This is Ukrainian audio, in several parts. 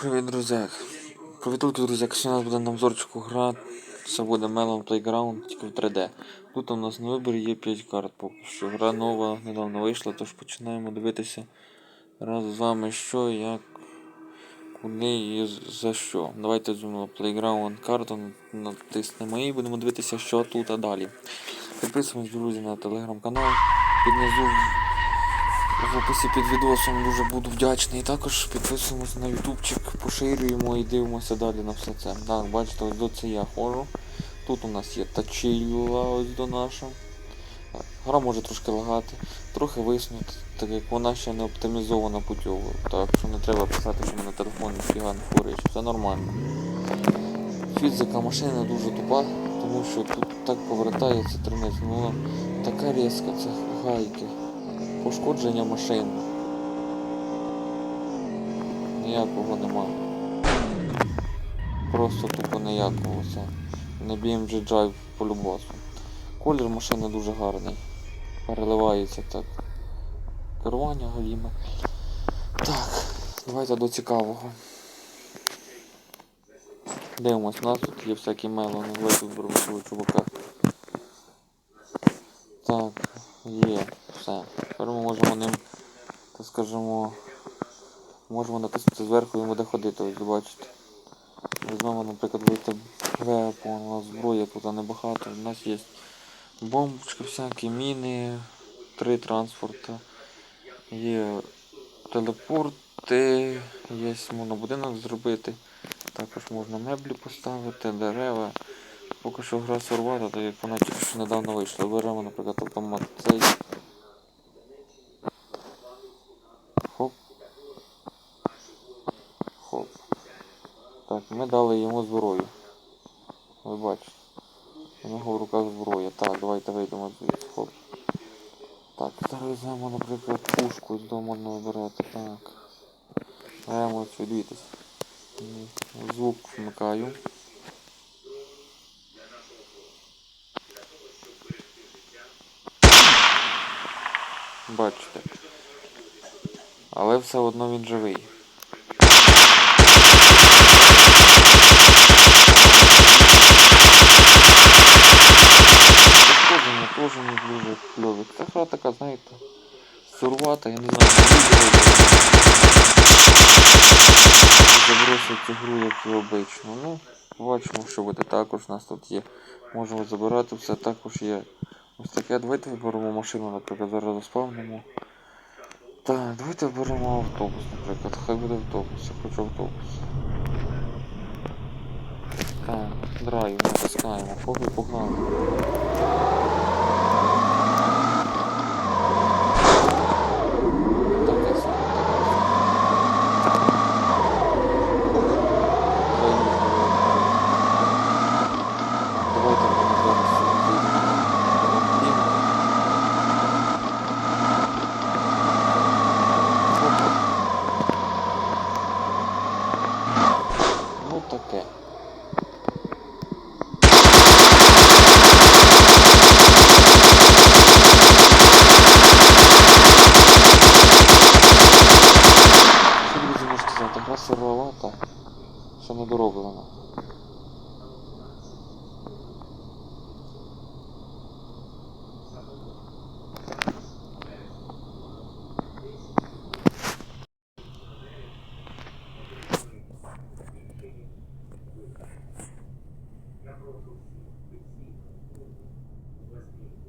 Привіт, друзяк. Привітульки, друзяк. Сьогодні у нас буде на обзорчику гра. Це буде Melon Playground, тільки в 3D. Тут у нас на виборі є 5 карт поки що. Гра нова, недавно вийшла, тож починаємо дивитися разом з вами що, як, куди і за що. Давайте зумимо Playground карту, натиснемо і будемо дивитися, що тут а далі. Підписуємось, друзі, на телеграм-канал. Піднизу в описі під відосом дуже буду вдячний. І Також підписуємося на ютубчик, поширюємо і дивимося далі на все це. Так, бачите, ось до це я ходжу. Тут у нас є тачіла ось до наша. Гра може трошки лагати, трохи виснути, так як вона ще не оптимізована путьово. Так що не треба писати, що мене телефон ніфіга не хворий, все нормально. Фізика машини дуже тупа, тому що тут так повертається тримець, ну така різка, це гайки пошкодження машин. Ніякого нема. Просто тупо ніякого це. Не BMG Drive по любасу. Колір машини дуже гарний. Переливається так. Керування галіме. Так, давайте до цікавого. Дивимось, у нас тут є всякі мелони, давайте цього чувака. Так, є, все. Тепер ми можемо ним, так скажемо, можемо натиснути зверху і він буде ходити, ось бачите. Візьмемо, наприклад, вийти вепон, у нас зброя тут небагато. У нас є бомбочки, всякі міни, три транспорти, є телепорти, є можна будинок зробити, також можна меблі поставити, дерева. Поки що гра сорвата, так як вона тільки недавно вийшла. Беремо, наприклад, автомат цей. Хоп. Так, ми дали йому зброю. Ви бачите. У нього в руках зброя. Так, давайте вийдемо звідси. Хоп. Так, зараз наприклад, пушку з дому можна вибирати. Так. Беремо цю дивіться. Звук вмикаю. Бачите. Але все одно він живий. Пошкодження теж не дуже кльові. Ця гра така, знаєте, сурвата, я не знаю, забросив цю гру, як і обично. Ну, бачимо, що буде також. У нас тут є. Можемо забирати все, також є. Ось таке. Давайте виберемо машину, наприклад, зараз заспавнимо. Так, давайте беремо автобус, наприклад. Хай буде автобус, я хочу автобус. Так, драйв, натискаємо, поки погнали.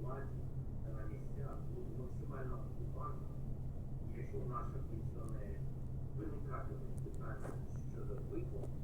владі та на місцях бути максимально уважними. Якщо в наших пенсіонерів really calculated the time to the weak one.